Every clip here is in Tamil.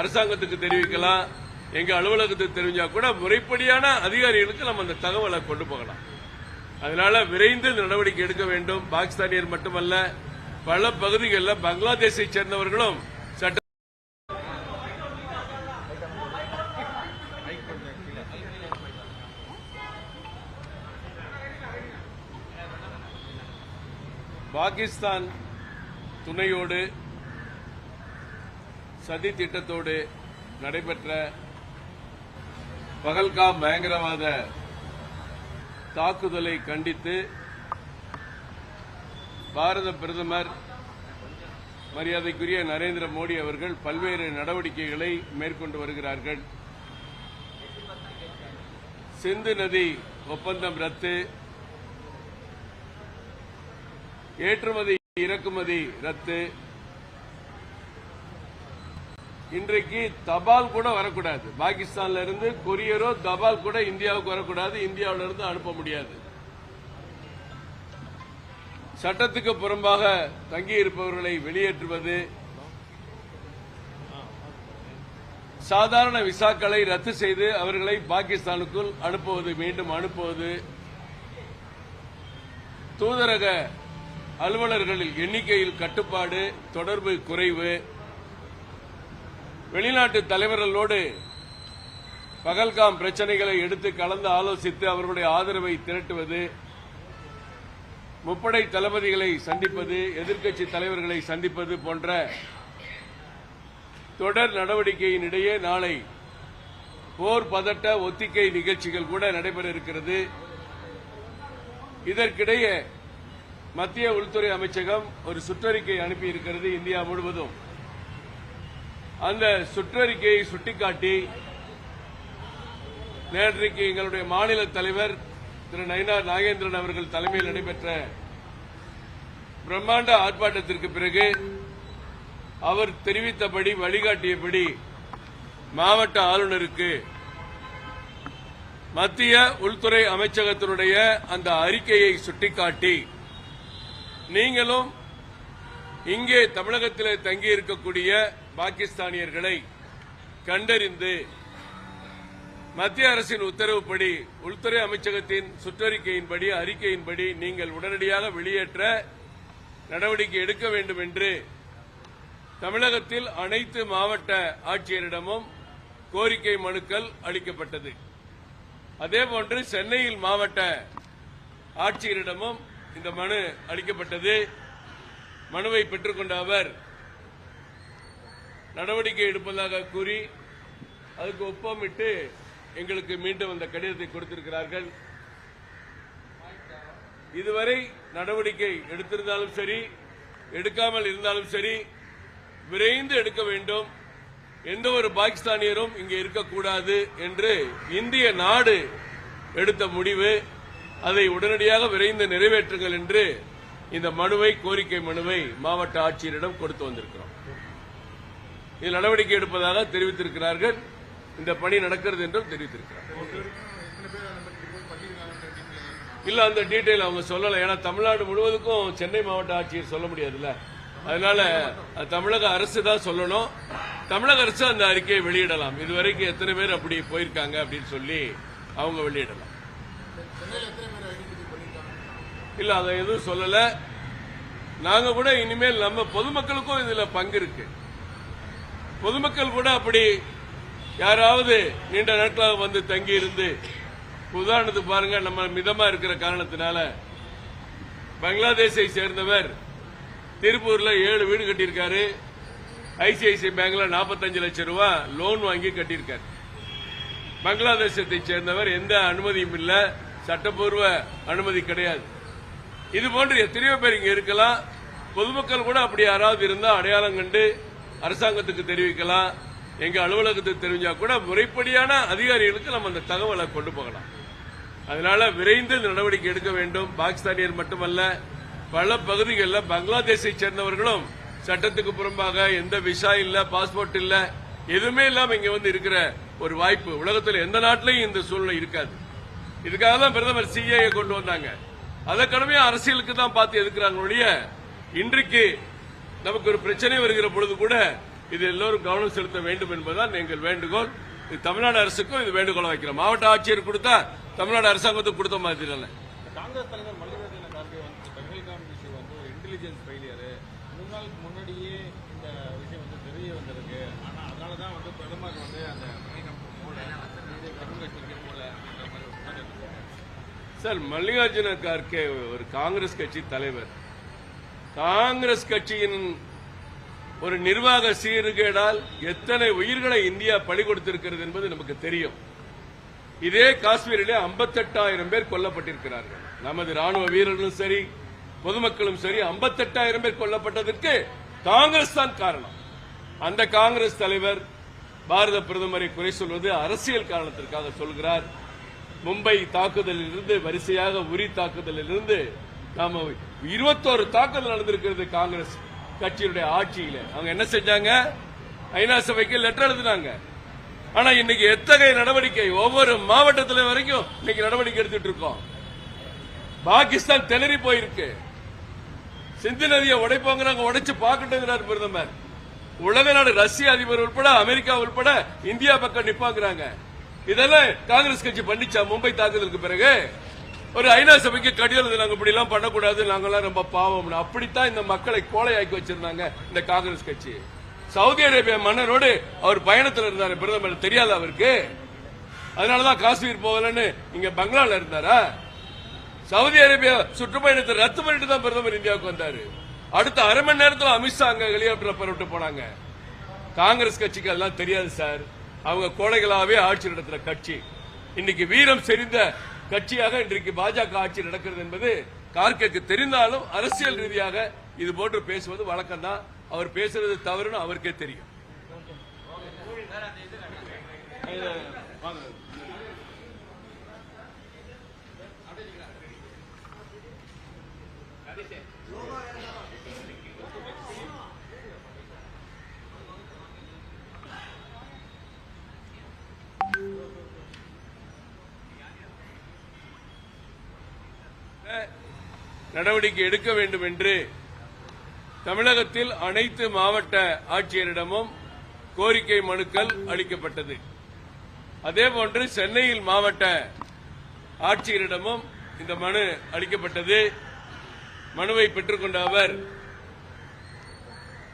அரசாங்கத்துக்கு தெரிவிக்கலாம். எங்க அலுவலகத்துக்கு தெரிஞ்சா கூட முறைப்படியான அதிகாரிகளுக்கு நம்ம அந்த தகவலை கொண்டு போகலாம். அதனால விரைந்து நடவடிக்கை எடுக்க வேண்டும். பாகிஸ்தானியர் மட்டுமல்ல பல பகுதிகளில் பங்களாதேஷை சேர்ந்தவர்களும் சட்ட பாகிஸ்தான் துணையோடு சதி திட்டத்தோடு நடைபெற்ற பகல்காம் பயங்கரவாத தாக்குதலை கண்டித்து பாரத பிரதமர் மரியாதைக்குரிய நரேந்திர மோடி அவர்கள் பல்வேறு நடவடிக்கைகளை மேற்கொண்டு வருகிறார்கள். சிந்து நதி ஒப்பந்தம் ரத்து. ஏற்றுமதி இறக்குமதி ரத்து. இன்றைக்கு தபால் கூட வரக்கூடாது. பாகிஸ்தான்ல இருந்து கொரியரோ தபால் கூட இந்தியாவுக்கு வரக்கூடாது. இந்தியாவில இருந்து அனுப்ப முடியாது. சட்டத்துக்கு புறம்பாக தங்கியிருப்பவர்களை வெளியேற்றுவது சாதாரண விசாக்களை ரத்து செய்து அவர்களை பாகிஸ்தானுக்குள் அனுப்புவது மீண்டும் அனுப்புவது தூதரக அலுவலர்களில் எண்ணிக்கையில் கட்டுப்பாடு தொடர்பு குறைவு வெளிநாட்டு தலைவர்களோடு பகல்காம் பிரச்சனைகளை எடுத்து கலந்து ஆலோசித்து அவர்களுடைய ஆதரவை திரட்டுவது முப்படை தளபதிகளை சந்திப்பது எதிர்க்கட்சி தலைவர்களை சந்திப்பது போன்ற தொடர் நடவடிக்கையின் இடையே நாளை போர் பதட்ட ஒத்திகை நிகழ்ச்சிகள் கூட நடைபெற இருக்கிறது. இதற்கிடையே மத்திய உள்துறை அமைச்சகம் ஒரு சுற்றறிக்கை அனுப்பியிருக்கிறது இந்தியா முழுவதும். அந்த சுற்றறிக்கையை சுட்டிக்காட்டி நேற்றைக்கு எங்களுடைய மாநில தலைவர் திரு நயினார் நாகேந்திரன் அவர்கள் தலைமையில் நடைபெற்ற பிரம்மாண்ட ஆர்ப்பாட்டத்திற்கு பிறகு அவர் தெரிவித்தபடி வழிகாட்டியபடி மாவட்ட ஆளுநருக்கு மத்திய உள்துறை அமைச்சகத்தினுடைய அந்த அறிக்கையை சுட்டிக்காட்டி நீங்களும் இங்கே தமிழகத்தில் தங்கியிருக்கக்கூடிய பாகிஸ்தானியர்களை கண்டறிந்து மத்திய அரசின் உத்தரவுப்படி உள்துறை அமைச்சகத்தின் சுற்றறிக்கையின்படி அறிக்கையின்படி நீங்கள் உடனடியாக வெளியேற்ற நடவடிக்கை எடுக்க வேண்டும் என்று தமிழகத்தில் அனைத்து மாவட்ட ஆட்சியரிடமும் கோரிக்கை மனுக்கள் அளிக்கப்பட்டது. அதேபோன்று சென்னையில் மாவட்ட ஆட்சியரிடமும் இந்த மனு அளிக்கப்பட்டது. மனுவை பெற்றுக்கொண்ட அவர் நடவடிக்கை எடுப்பதாக கூறி அதுக்கு ஒப்பமிட்டு எங்களுக்கு மீண்டும் அந்த கடிதத்தை கொடுத்திருக்கிறார்கள். இதுவரை நடவடிக்கை எடுத்திருந்தாலும் சரி எடுக்காமல் இருந்தாலும் சரி விரைந்து எடுக்க வேண்டும். எந்த ஒரு பாகிஸ்தானியரும் இங்கே இருக்கக்கூடாது என்று இந்திய நாடு எடுத்த முடிவு. அதை உடனடியாக விரைந்து நிறைவேற்றுங்கள் என்று இந்த மனுவை கோரிக்கை மனுவை மாவட்ட ஆட்சியரிடம் கொடுத்து வந்திருக்கிறோம். இதில் நடவடிக்கை எடுப்பதாக தெரிவித்திருக்கிறார்கள். இந்த பணி நடக்கிறது என்றும் தெரிவித்திருக்கிறார்கள். இல்ல அந்த டீட்டெயில் அவங்க சொல்லலை. ஏன்னா தமிழ்நாடு முழுவதுக்கும் சென்னை மாவட்ட ஆட்சியர் சொல்ல முடியாதுல்ல. அதனால தமிழக அரசு தான் சொல்லணும். தமிழக அரசு அந்த அறிக்கையை வெளியிடலாம். இதுவரைக்கும் எத்தனை பேர் அப்படி போயிருக்காங்க அப்படின்னு சொல்லி அவங்க வெளியிடலாம். இல்ல அதை எதுவும் சொல்லல. நாங்க கூட இனிமேல் நம்ம பொதுமக்களுக்கும் இதுல பங்கு இருக்கு. பொதுமக்கள் கூட அப்படி யாராவது நீண்ட நாட்களாக வந்து தங்கி இருந்து உதாரணத்துக்கு பாருங்க நம்ம மிதமா இருக்கிற காரணத்தினால பங்களாதேஷை சேர்ந்தவர் திருப்பூர்ல ஏழு வீடு கட்டியிருக்காரு. ஐசிஐசிஐ பேங்க்ல 45 லட்சம் ரூபாய் லோன் வாங்கி கட்டியிருக்காரு. பங்களாதேசத்தை சேர்ந்தவர் எந்த அனுமதியும் இல்லை சட்டப்பூர்வ அனுமதி கிடையாது. இது போன்று எத்தனையோ பேர் இங்க இருக்கலாம். பொதுமக்கள் கூட அப்படி யாராவது இருந்தால் அடையாளம் கண்டு அரசாங்கத்துக்கு தெரிவிக்கலாம் எங்க அலுவலகத்துக்கு தெரிஞ்சா கூட முறைப்படியான அதிகாரிகளுக்கு நம்ம அந்த தகவலை கொண்டு போகலாம். அதனால விரைந்து நடவடிக்கை எடுக்க வேண்டும். பாகிஸ்தானியர் மட்டுமல்ல பல பகுதிகளில் பங்களாதேஷை சேர்ந்தவர்களும் சட்டத்துக்கு புறம்பாக எந்த விசா இல்ல பாஸ்போர்ட் இல்ல எதுவுமே இல்லாம இங்க வந்து இருக்கிற ஒரு வாய்ப்பு. உலகத்தில் எந்த நாட்டிலையும் இந்த சூழ்நிலை இருக்காது. இதுக்காக தான் பிரதமர் சிஏ கொண்டு வந்தாங்க. அதை கடமையா அரசியலுக்கு தான் பார்த்து எதுக்குறாங்க ஒழிய இன்றைக்கு நமக்கு ஒரு பிரச்சனை வருகிற பொழுது கூட இது எல்லோரும் கவனம் செலுத்த வேண்டும் என்பதுதான் எங்கள் வேண்டுகோள். இது தமிழ்நாடு அரசுக்கும் இது வேண்டுகோளை வைக்கிறோம். மாவட்ட ஆட்சியர் கொடுத்தா தமிழ்நாடு அரசாங்கத்துக்கு கொடுத்த மாதிரி தானே காங்கிரஸ் தலைவர் மல்லிகார்ஜுன கார்கே வந்து பஹல்காம் விஷயம் வந்து ஒரு இன்டெலிஜென்ஸ் ஃபெயிலியர் மூணு நாளுக்கு முன்னாடியே இந்த விஷயம் வந்து தெரிய வந்திருக்கு. ஆனா அதனால தான் வந்து பிரதமர் வந்து அந்த பஹல்காம் போல கட்சிக்கு. சார் மல்லிகார்ஜுன கார்கே ஒரு காங்கிரஸ் கட்சி தலைவர். காங்கிரஸ் கட்சியின் ஒரு நிர்வாக சீர்கேடால் எத்தனை உயிர்களை இந்தியா பலி கொடுத்திருக்கிறது என்பது நமக்கு தெரியும். இதே காஷ்மீரிலே 58000 பேர் கொல்லப்பட்டிருக்கிறார்கள். நமது ராணுவ வீரர்களும் சரி பொதுமக்களும் சரி 58000 பேர் கொல்லப்பட்டதற்கு காங்கிரஸ் தான் காரணம். அந்த காங்கிரஸ் தலைவர் பாரத பிரதமரை குறை சொல்வது அரசியல் காரணத்திற்காக சொல்கிறார். மும்பை தாக்குதலில் இருந்து வரிசையாக உரி தாக்குதலில் இருந்து நாம இருபத்தோரு தாக்குதல் நடந்திருக்கிறது காங்கிரஸ் கட்சியினுடைய ஆட்சியில. அவங்க என்ன செஞ்சாங்க? ஐநா சபைக்கு லெட்டர் எழுதினாங்க. ஆனா இன்னைக்கு எத்தகைய நடவடிக்கை ஒவ்வொரு மாவட்டத்தில வரைக்கும் இன்னைக்கு நடவடிக்கை எடுத்துட்டு இருக்கோம். பாகிஸ்தான் திணறி போயிருக்கு. சிந்து நதியை உடைப்பாங்கிறாங்க உடைச்சு பாக்கட்டுங்கிறார் பிரதமர். உலக நாடு ரஷ்ய அதிபர் உட்பட அமெரிக்கா உட்பட இந்தியா பக்கம் நிப்பாங்கிறாங்க. இதெல்லாம் காங்கிரஸ் கட்சி பண்ணிச்சா மும்பை தாக்குதலுக்கு பிறகு? ஒரு ஐநா சபைக்கு கடிதம் நாங்க இப்படி எல்லாம் பண்ணக்கூடாது நாங்கெல்லாம் ரொம்ப பாவம் அப்படித்தான் இந்த மக்களை கோலையாக்கி வச்சிருந்தாங்க இந்த காங்கிரஸ் கட்சி. சவுதி அரேபியா மன்னரோடு அவர் பயணத்தில் இருந்தார் பிரதமர் தெரியாது அவருக்கு. அதனாலதான் காஷ்மீர் போகலன்னு இங்க பங்களால இருந்தாரா? சவுதி அரேபியா சுற்றுப்பயணத்தை ரத்து பண்ணிட்டு தான் பிரதமர் இந்தியாவுக்கு வந்தாரு. அடுத்த அரை மணி நேரத்துல அமித்ஷா அங்க ஹெலிகாப்டர் பரவிட்டு போனாங்க. காங்கிரஸ் கட்சிக்கு அதெல்லாம் தெரியாது சார். அவங்க கோடைகளாவே ஆட்சி நடத்துற கட்சி. இன்னைக்கு வீரம் செறிந்த கட்சியாக இன்றைக்கு பாஜக ஆட்சி நடக்கிறது என்பது கார்கேக்கு தெரிந்தாலும் அரசியல் ரீதியாக இது போன்று பேசுவது வழக்கம் தான் அவர் பேசுறது தவறுன்னு அவருக்கே தெரியும் இது வாங்க. நடவடிக்கை எடுக்க வேண்டும் என்று தமிழகத்தில் அனைத்து மாவட்ட ஆட்சியரிடமும் கோரிக்கை மனுக்கள் அளிக்கப்பட்டது. அதேபோன்று சென்னையில் மாவட்ட ஆட்சியரிடமும் இந்த மனு அளிக்கப்பட்டது. மனுவை பெற்றுக்கொண்ட அவர்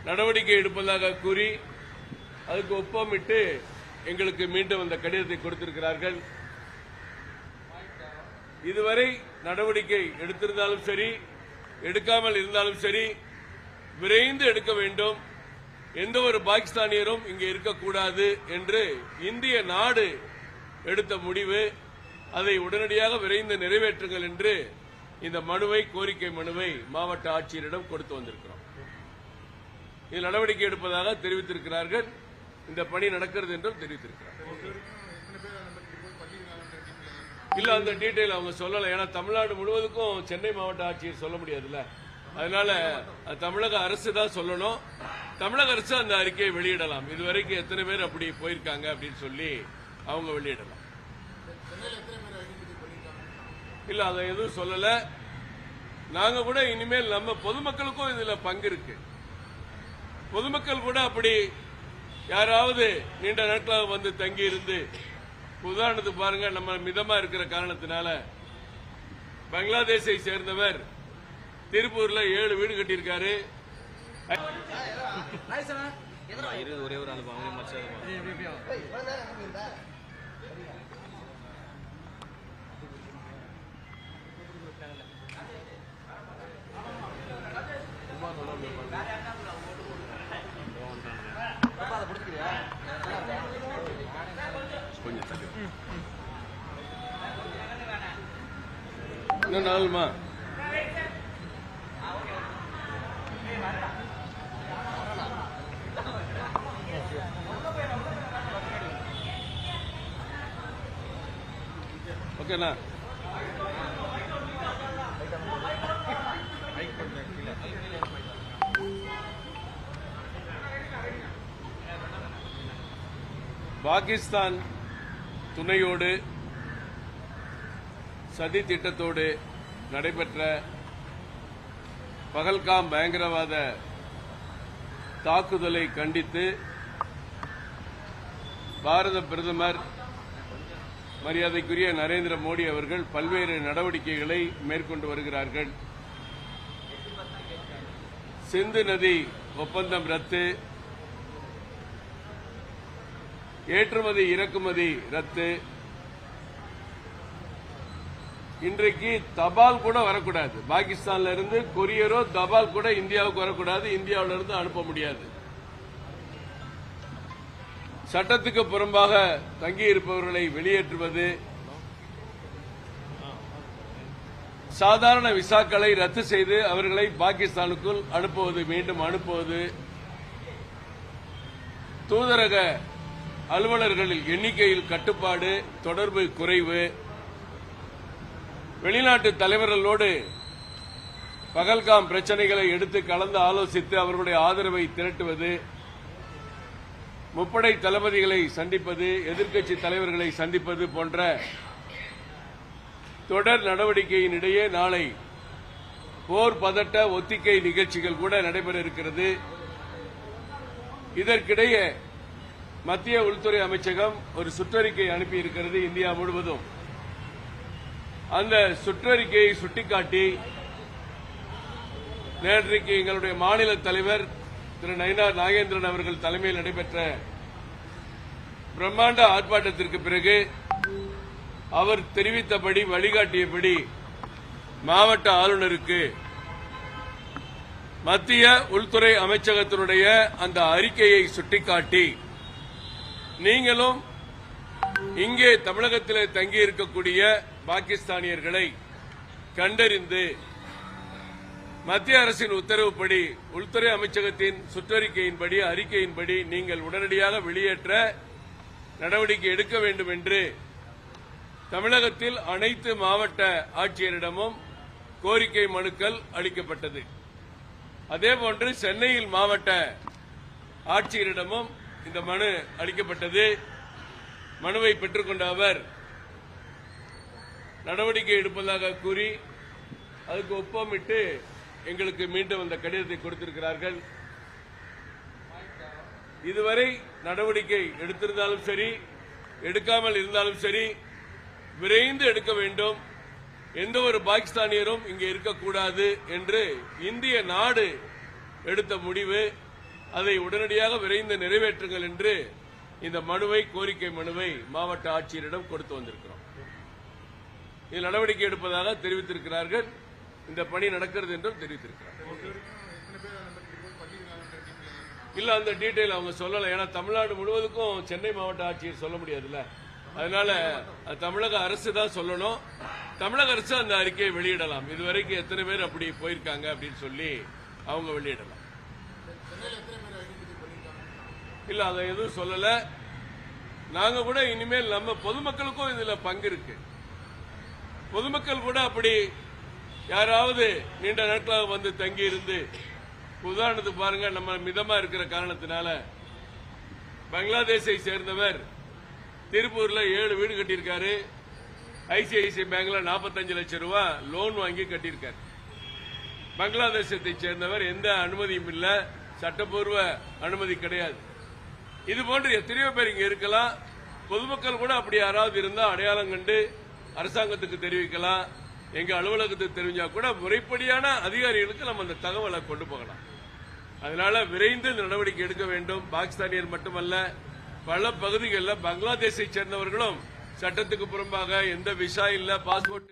நடவடிக்கை எடுப்பதாக கூறி அதுக்கு ஒப்பமிட்டு எங்களுக்கு மீண்டும் அந்த கடிதத்தை கொடுத்திருக்கிறார்கள். இதுவரை நடவடிக்கை எடுத்திருந்தாலும் சரி எடுக்காமல் இருந்தாலும் சரி விரைந்து எடுக்க வேண்டும். எந்த ஒரு பாகிஸ்தானியரும் இங்கே இருக்கக்கூடாது என்று இந்திய நாடு எடுத்த முடிவு. அதை உடனடியாக விரைந்து நிறைவேற்றுங்கள் என்று இந்த மனுவை கோரிக்கை மனுவை மாவட்ட ஆட்சியரிடம் கொடுத்து வந்திருக்கிறோம். இது நடவடிக்கை எடுப்பதாக தெரிவித்திருக்கிறார்கள். இந்த பணி நடக்கிறது என்றும் தெரிவித்திருக்கிறார் இல்ல அந்த டீட்டெயில் அவங்க சொல்லல. ஏன்னா தமிழ்நாடு முழுவதுக்கும் சென்னை மாவட்ட ஆட்சியர் சொல்ல முடியாதுல்ல. அதனால தமிழக அரசு தான் சொல்லணும். தமிழக அரசு அந்த அறிக்கையை வெளியிடலாம். இதுவரைக்கும் எத்தனை பேர் அப்படி போயிருக்காங்க அப்படின்னு சொல்லி அவங்க வெளியிடலாம். இல்ல அதை எதுவும் சொல்லல. நாங்க கூட இனிமேல் நம்ம பொதுமக்களுக்கும் இதுல பங்கு இருக்கு. பொதுமக்கள் கூட அப்படி யாராவது நீண்ட நாட்களாக வந்து தங்கி இருந்து உதாரணத்துக்கு பாருங்க நம்ம மிதமா இருக்கிற காரணத்தினால பங்களாதேஷை சேர்ந்தவர் திருப்பூர்ல ஏழு வீடு கட்டியிருக்காரு. ஒரே ஒரு அனுபவம் இன்னும் நாளுமா ஓகேண்ணா பாகிஸ்தான் துணையோடு சதி திட்டத்தோடு நடைபெற்ற பகல்காம் பயங்கரவாத தாக்குதலை கண்டித்து பாரத பிரதமர் மரியாதைக்குரிய நரேந்திர மோடி அவர்கள் பல்வேறு நடவடிக்கைகளை மேற்கொண்டு வருகிறார்கள். சிந்து நதி ஒப்பந்தம் ரத்து ஏற்றுமதி இறக்குமதி ரத்து இன்றைக்கு தபால் கூட வரக்கூடாது. பாகிஸ்தான்ல இருந்து கொரியரோ தபால் கூட இந்தியாவுக்கு வரக்கூடாது. இந்தியாவில இருந்து அனுப்ப முடியாது. சட்டத்துக்கு புறம்பாக தங்கியிருப்பவர்களை வெளியேற்றுவது சாதாரண விசாக்களை ரத்து செய்து அவர்களை பாகிஸ்தானுக்குள் அனுப்புவது மீண்டும் அனுப்புவது தூதரக அலுவலர்களில் எண்ணிக்கையில் கட்டுப்பாடு தொடர்பு குறைவு வெளிநாட்டு தலைவர்களோடு பகல்காம் பிரச்சனைகளை எடுத்து கலந்து ஆலோசித்து அவர்களுடைய ஆதரவை திரட்டுவது முப்படை தளபதிகளை சந்திப்பது எதிர்க்கட்சி தலைவர்களை சந்திப்பது போன்ற தொடர் நடவடிக்கையின் இடையே நாளை போர் பதட்ட ஒத்திகை நிகழ்ச்சிகள் கூட நடைபெற இருக்கிறது. இதற்கிடையே மத்திய உள்துறை அமைச்சகம் ஒரு சுற்றறிக்கை அனுப்பியிருக்கிறது இந்தியா முழுவதும். அந்த சுற்றறிக்கையை சுட்டிக்காட்டி நேற்றைக்கு எங்களுடைய மாநில தலைவர் திரு நயினார் நாகேந்திரன் அவர்கள் தலைமையில் நடைபெற்ற பிரம்மாண்ட ஆர்ப்பாட்டத்திற்கு பிறகு அவர் தெரிவித்தபடி வழிகாட்டியபடி மாவட்ட ஆளுநருக்கு மத்திய உள்துறை அமைச்சகத்தினுடைய அந்த அறிக்கையை சுட்டிக்காட்டி நீங்களும் இங்கே தமிழகத்திலே தங்கி இருக்கக்கூடிய பாகிஸ்தானியர்களை கண்டறிந்து மத்திய அரசின் உத்தரவுப்படி உள்துறை அமைச்சகத்தின் சுற்றறிக்கையின்படி அறிக்கையின்படி நீங்கள் உடனடியாக வெளியேற்ற நடவடிக்கை எடுக்க வேண்டும் என்று தமிழகத்தில் அனைத்து மாவட்ட ஆட்சியரிடமும் கோரிக்கை மனுக்கள் அளிக்கப்பட்டது. அதேபோன்று சென்னையில் மாவட்ட ஆட்சியரிடமும் இந்த மனு அளிக்கப்பட்டது. மனுவை பெற்றுக்கொண்ட அவர் நடவடிக்கை எடுப்பதாக கூறி அதுக்கு ஒப்பமிட்டு எங்களுக்கு மீண்டும் அந்த கடிதத்தை கொடுத்திருக்கிறார்கள். இதுவரை நடவடிக்கை எடுத்திருந்தாலும் சரி எடுக்காமல் இருந்தாலும் சரி விரைந்து எடுக்க வேண்டும். எந்த ஒரு பாகிஸ்தானியரும் இங்கே இருக்கக்கூடாது என்று இந்திய நாடு எடுத்த முடிவு. அதை உடனடியாக விரைந்து நிறைவேற்றுங்கள் என்று இந்த மனுவை கோரிக்கை மனுவை மாவட்ட ஆட்சியரிடம் கொடுத்து வந்திருக்கிறோம். இதில் நடவடிக்கை எடுப்பதாக தெரிவித்திருக்கிறார்கள். இந்த பணி நடக்கிறது என்றும் தெரிவித்திருக்கிறார்கள். இல்ல அந்த டீட்டெயில் அவங்க சொல்லல. ஏன்னா தமிழ்நாடு முழுவதுக்கும் சென்னை மாவட்ட ஆட்சியர் சொல்ல முடியாதுல்ல. அதனால அது தமிழக அரசு தான் சொல்லணும். தமிழக அரசு அந்த அறிக்கையை வெளியிடலாம். இதுவரைக்கும் எத்தனை பேர் அப்படி போயிருக்காங்க அப்படின்னு சொல்லி அவங்க வெளியிடலாம். இல்ல அதை எதுவும் சொல்லல. நாங்க கூட இனிமேல் நம்ம பொதுமக்களுக்கும் இதுல பங்கு இருக்கு. பொதுமக்கள் கூட அப்படி யாராவது நீண்ட நாட்களாக வந்து தங்கி இருந்து உதாரணத்துக்கு பாருங்க நம்ம மிதமா இருக்கிற காரணத்தினால பங்களாதேஷை சேர்ந்தவர் திருப்பூர்ல ஏழு வீடு கட்டியிருக்காரு. ஐசிஐசிஐ பேங்க்ல 45 லட்சம் ரூபாய் லோன் வாங்கி கட்டியிருக்காரு. பங்களாதேசத்தை சேர்ந்தவர் எந்த அனுமதியும் இல்லை சட்டப்பூர்வ அனுமதி கிடையாது. இது போன்று எத்தனையோ பேர் இங்க இருக்கலாம். பொதுமக்கள் கூட அப்படி யாராவது இருந்தால் அடையாளம் கண்டு அரசாங்கத்துக்கு தெரிவிக்கலாம் எங்க அலுவலகத்துக்கு தெரிஞ்சா கூட முறைப்படியான அதிகாரிகளுக்கு நம்ம அந்த தகவலை கொண்டு போகலாம். அதனால விரைந்து நடவடிக்கை எடுக்க வேண்டும். பாகிஸ்தானியர் மட்டுமல்ல பல பகுதிகளில் பங்களாதேஷை சேர்ந்தவர்களும் சட்டத்துக்கு புறம்பாக எந்த விசா இல்ல பாஸ்போர்ட்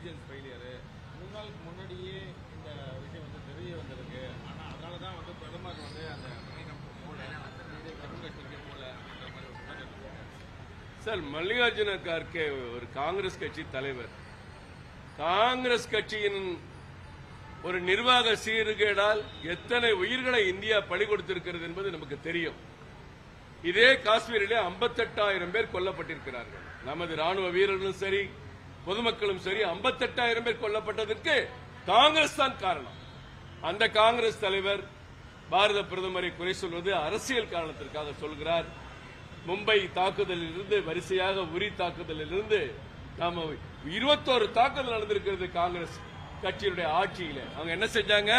இன்டெலிஜென்ஸ் ஃபெயிலியரு மூணு நாளுக்கு முன்னாடியே இந்த விஷயம் வந்து தெரிய வந்திருக்கு. ஆனால் அதனால தான் வந்து பிரதமர் வந்து அந்த போல இது போல அப்படின்ற மாதிரி ஒரு சார் மல்லிகார்ஜுன கார்கே ஒரு காங்கிரஸ் கட்சி தலைவர். காங்கிரஸ் கட்சியின் ஒரு நிர்வாக சீர்கேடால் எத்தனை உயிர்களை இந்தியா பலி கொடுத்திருக்கிறது என்பது நமக்கு தெரியும். இதே காஷ்மீரிலே 58000 பேர் கொல்லப்பட்டிருக்கிறார்கள். நமது ராணுவ வீரர்களும் சரி பொதுமக்களும் சரி 58000 பேர் கொல்லப்பட்டதற்கு காங்கிரஸ் தான் காரணம். அந்த காங்கிரஸ் தலைவர் பாரத பிரதமரை குறை சொல்வது அரசியல் காரணத்திற்காக சொல்கிறார். மும்பை தாக்குதலில் இருந்து வரிசையாக உரி தாக்குதலில் இருந்து நாம இருபத்தோரு தாக்குதல் நடந்திருக்கிறது காங்கிரஸ் கட்சியினுடைய ஆட்சியில. அவங்க என்ன செஞ்சாங்க?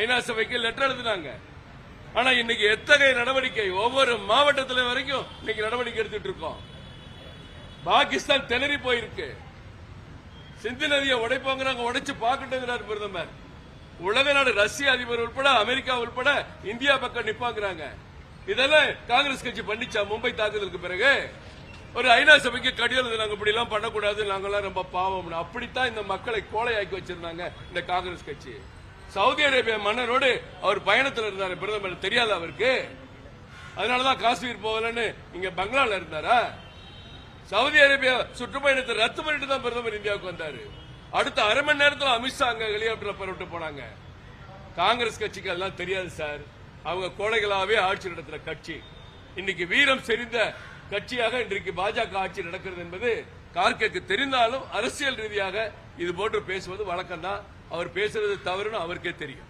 ஐநா சபைக்கு லெட்டர் எழுதினாங்க. ஆனா இன்னைக்கு எத்தகைய நடவடிக்கை? ஒவ்வொரு மாவட்டத்துல வரைக்கும் இன்னைக்கு நடவடிக்கை எடுத்துட்டு இருக்கோம். பாகிஸ்தான் திணறி போயிருக்கு. சிந்து நதியை உடைப்பாங்கிறாங்க உடைச்சு பாக்கட்டுங்கிறார் பிரதமர். உலக நாடு ரஷ்ய அதிபர் உட்பட அமெரிக்கா உட்பட இந்தியா பக்கம் நிப்பாங்கிறாங்க. இதெல்லாம் காங்கிரஸ் கட்சி பண்ணிச்சா? மும்பை தாக்குதலுக்கு பிறகு. ஒரு ஐநா சபைக்கு கடிதம் நாங்க இப்படி எல்லாம் பண்ணக்கூடாது நாங்கெல்லாம் ரொம்ப பாவம் அப்படித்தான் இந்த மக்களை கோலையாக்கி வச்சிருந்தாங்க இந்த காங்கிரஸ் கட்சி. சவுதி அரேபிய மன்னரோடு அவர் பயணத்தில் இருந்தார் பிரதமர். தெரியாத அவருக்கு. அதனாலதான் காஷ்மீர் போகலன்னு இங்க பங்களால இருந்தாரா? சவுதி அரேபியா சுற்றுப்பயணத்தை ரத்து பண்ணிட்டு தான் பிரதமர் இந்தியாவுக்கு வந்தாரு. அடுத்த அரை மணி நேரத்தில் அமித்ஷா அங்க ஹெலிகாப்டர்ல பரவிட்டு போனாங்க. காங்கிரஸ் கட்சிக்கு அதெல்லாம் தெரியாது சார். அவங்க கோடைகளாவே ஆட்சி நடத்துற கட்சி. இன்னைக்கு வீரம் செறிந்த கட்சியாக இன்றைக்கு பாஜக ஆட்சி நடக்கிறது என்பது கார்கேக்கு தெரிந்தாலும் அரசியல் ரீதியாக இது போன்று பேசுவது வழக்கம் தான். அவர் பேசுறது தவறுன்னு அவருக்கே தெரியும்.